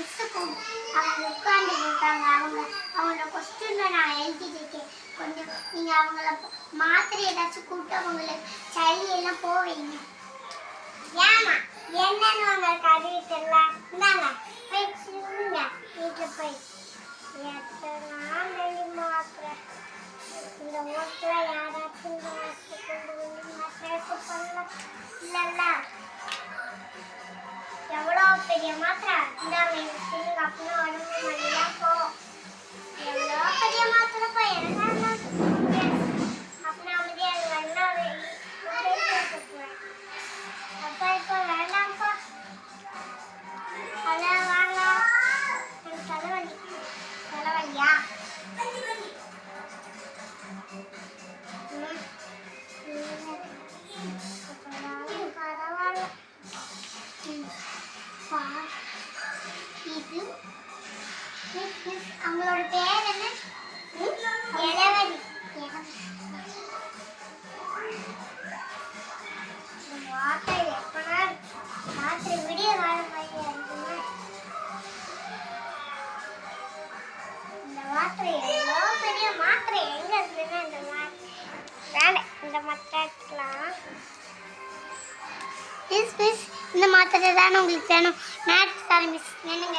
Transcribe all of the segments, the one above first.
அவங்ககிட்ட அவங்க மிஸ்ஸுக்கும் அவங்க உட்கார்ந்து இருக்காங்க அவங்க அவங்களோட கொஸ்டினை நான் எழுதிட்டு கொஞ்சம் நீங்கள் அவங்கள மாத்திரை ஏதாச்சும் கூப்பிட்டு அவங்களுக்கு சளி எல்லாம் போவீங்க ஏமா என்ன எவ்வளோ பெரிய மாத்திரை இந்தாங்க எனக்கு சொல்லுங்க அப்படின்னா உடம்பு நல்லா போகும் எவ்வளோ பெரிய இந்த மாத்திரை தானே உங்களுக்கு வேணும். மேட்ச் எடுத்து மிஸ் நின்னுங்க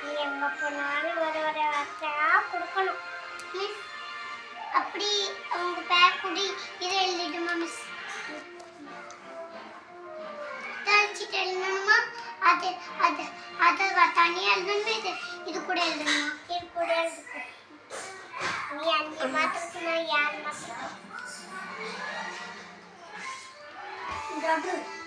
நீ எங்க போனாலும் ஒரு ஒரு வார்த்தையாக கொடுக்கணும் மிஸ் அப்படி அவங்க பேர் கூடி இதை எழுதிடுமா மிஸ் தழிச்சிட்டு எழுதணுமா அது அது அது தனியாக எழுதணும் இது இது கூட எழுதணுமா இது கூட எழுதுக்கு நீ அஞ்சு மாத்திரத்துக்கு நான் மாத்திரம்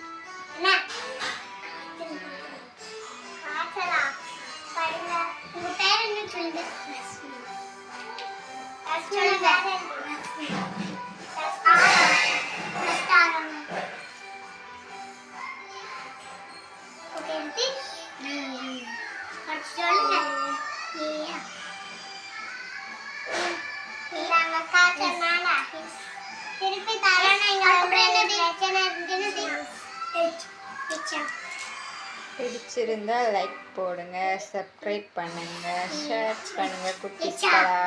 திருப்பி தரணும் என்னது? பிரச்சனை இருந்தது பிடிச்சிருந்தா லைக் போடுங்க சப்ஸ்கிரைப் பண்ணுங்க ஷேர் பண்ணுங்க குட்டிஸ்களா.